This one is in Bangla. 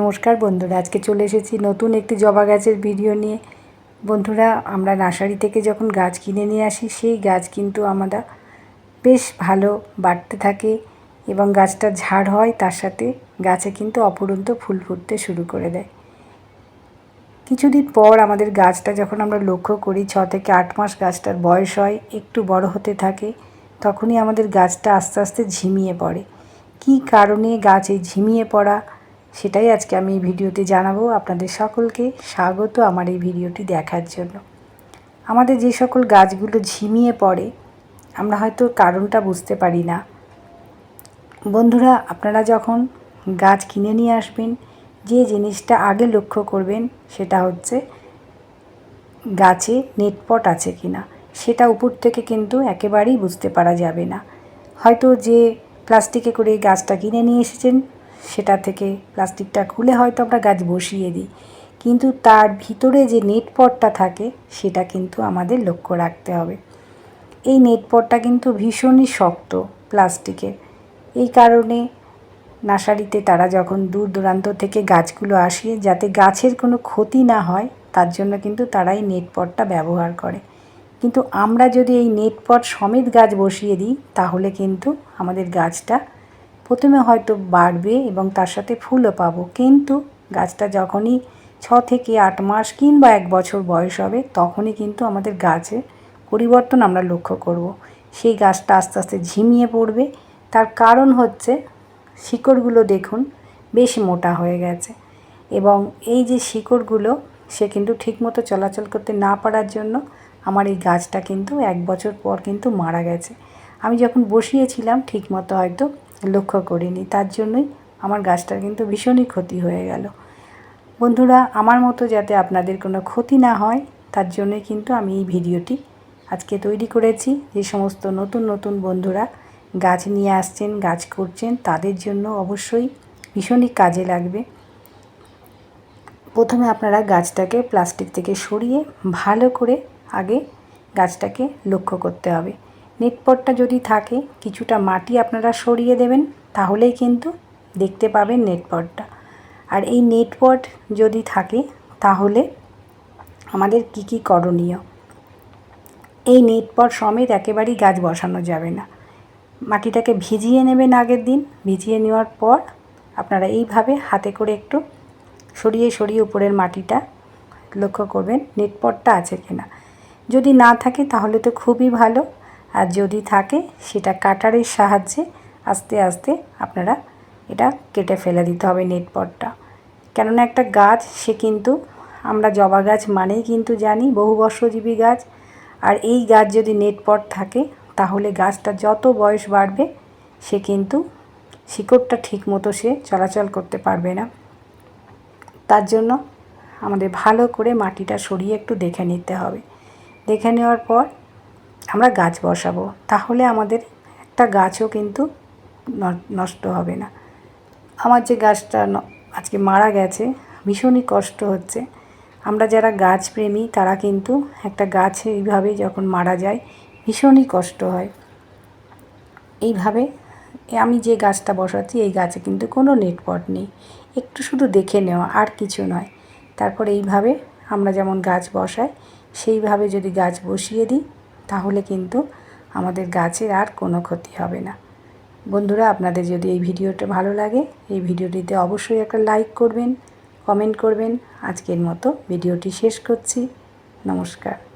নমস্কার বন্ধুরা, আজকে চলে এসেছি নতুন একটি জবা গাছের ভিডিও নিয়ে। বন্ধুরা, আমরা নার্সারি থেকে যখন গাছ কিনে নিয়ে আসি, সেই গাছ কিন্তু আমরা বেশ ভালো বাড়তে থাকে এবং গাছটা ঝাড় হয়, তার সাথে গাছে কিন্তু অপরন্ত ফুল ফুটতে শুরু করে দেয়। কিছুদিন পর আমাদের গাছটা যখন আমরা লক্ষ্য করি, ছ থেকে আট মাস গাছটার বয়স হয়, একটু বড় হতে থাকে, তখনই আমাদের গাছটা আস্তে আস্তে ঝিমিয়ে পড়ে। কী কারণে গাছ ঝিমিয়ে পড়া? সেটাই আজকে আমি এই ভিডিওতে জানাব। আপনাদের সকলকে স্বাগত আমার এই ভিডিওটি দেখার জন্য। আমাদের যে সকল গাছগুলো ঝিমিয়ে পড়ে, আমরা হয়তো কারণটা বুঝতে পারি না। বন্ধুরা, আপনারা যখন গাছ কিনে নিয়ে আসবেন, যে জিনিসটা আগে লক্ষ্য করবেন সেটা হচ্ছে গাছে নেটপট আছে কি না সেটা উপর থেকে কিন্তু একেবারেই বুঝতে পারা যাবে না। হয়তো যে প্লাস্টিকে করে গাছটা কিনে নিয়ে এসেছেন সেটা থেকে প্লাস্টিকটা খুলে হয়তো আমরা গাছ বসিয়ে দিই। কিন্তু তার ভিতরে যে নেটপটটা থাকে, সেটা কিন্তু আমাদের লক্ষ্য রাখতে হবে। এই নেটপটটা কিন্তু ভীষণই শক্ত প্লাস্টিকের। এই কারণে নার্সারিতে তারা যখন দূর দূরান্ত থেকে গাছগুলো আসে, যাতে গাছের কোনো ক্ষতি না হয়, তার জন্য কিন্তু তারা এই নেটপটটা ব্যবহার করে। কিন্তু আমরা যদি এই নেটপট সমেত গাছ বসিয়ে দিই, তাহলে কিন্তু আমাদের গাছটা প্রথমে হয়তো বাড়বে এবং তার সাথে ফুলও পাবো। কিন্তু গাছটা যখনই ছ থেকে আট মাস কিংবা এক বছর বয়স হবে, তখনই কিন্তু আমাদের গাছে পরিবর্তন আমরা লক্ষ্য করব। সেই গাছটা আস্তে আস্তে ঝিমিয়ে পড়বে। তার কারণ হচ্ছে শিকড়গুলো দেখুন, বেশ মোটা হয়ে গেছে এবং এই যে শিকড়গুলো, সে কিন্তু ঠিকমতো চলাচল করতে না পারার জন্য আমার এই গাছটা কিন্তু এক বছর পর কিন্তু মারা গেছে। আমি যখন বসিয়েছিলাম, ঠিকমতো হয়তো লক্ষ্য করিনি। তার জন্যই আমার গাছটার কিন্তু ভীষণই ক্ষতি হয়ে গেল। বন্ধুরা, আমার মতো যাতে আপনাদের কোনো ক্ষতি না হয়, তার জন্যই কিন্তু আমি এই ভিডিওটি আজকে তৈরি করেছি। যে সমস্ত নতুন নতুন বন্ধুরা গাছ নিয়ে আসছেন, গাছ করছেন, তাদের জন্য অবশ্যই ভীষণই কাজে লাগবে। প্রথমে আপনারা গাছটাকে প্লাস্টিক থেকে সরিয়ে ভালো করে আগে গাছটাকে লক্ষ্য করতে হবে। নেটপটটা যদি থাকে, কিছুটা মাটি আপনারা সরিয়ে দেবেন, তাহলেই কিন্তু দেখতে পাবেন নেটপটটা। আর এই নেটপট যদি থাকে, তাহলে আমাদের কি কি করণীয়? এই নেটপট সমেত একেবারেই গাছ বসানো যাবে না। মাটিটাকে ভিজিয়ে নেবেন আগের দিন, ভিজিয়ে নেওয়ার পর আপনারা এইভাবে হাতে করে একটু সরিয়ে সরিয়ে উপরের মাটিটা লক্ষ্য করবেন, নেটপটটা আছে কিনা। যদি না থাকে, তাহলে তো খুবই ভালো। আর যদি থাকে, সেটা কাটারের সাহায্যে আস্তে আস্তে আপনারা এটা কেটে ফেলে দিতে হবে নেটপটটা কেননা একটা গাছ, সে কিন্তু, আমরা জবা গাছ মানেই কিন্তু জানি, বহু বর্ষজীবী গাছ। আর এই গাছ যদি নেটপট থাকে, তাহলে গাছটা যত বয়স বাড়বে, সে কিন্তু শিকড়টা ঠিক মতো সে চলাচল করতে পারবে না। তার জন্য আমাদের ভালো করে মাটিটা সরিয়ে একটু দেখে নিতে হবে। দেখে নেওয়ার পর আমরা গাছ বসাবো, তাহলে আমাদের একটা গাছও কিন্তু নষ্ট হবে না। আমার যে গাছটা আজকে মারা গেছে, ভীষণই কষ্ট হচ্ছে। আমরা যারা গাছ প্রেমী তারা কিন্তু একটা গাছ এইভাবে যখন মারা যায়, ভীষণই কষ্ট হয়। এইভাবে আমি যে গাছটা বসাচ্ছি, এই গাছে কিন্তু কোনো নেটপট নেই। একটু শুধু দেখে নেওয়া, আর কিছু নয়। তারপর এইভাবে আমরা যেমন গাছ বসাই, সেইভাবে যদি গাছ বসিয়ে দিই তাহলে কিন্তু আমাদের গাছের আর কোনো ক্ষতি হবে না। বন্ধুরা, আপনাদের যদি এই ভিডিওটা ভালো লাগে, এই ভিডিওটিতে অবশ্যই একটা লাইক করবেন, কমেন্ট করবেন। আজকের মতো ভিডিওটি শেষ করছি। নমস্কার।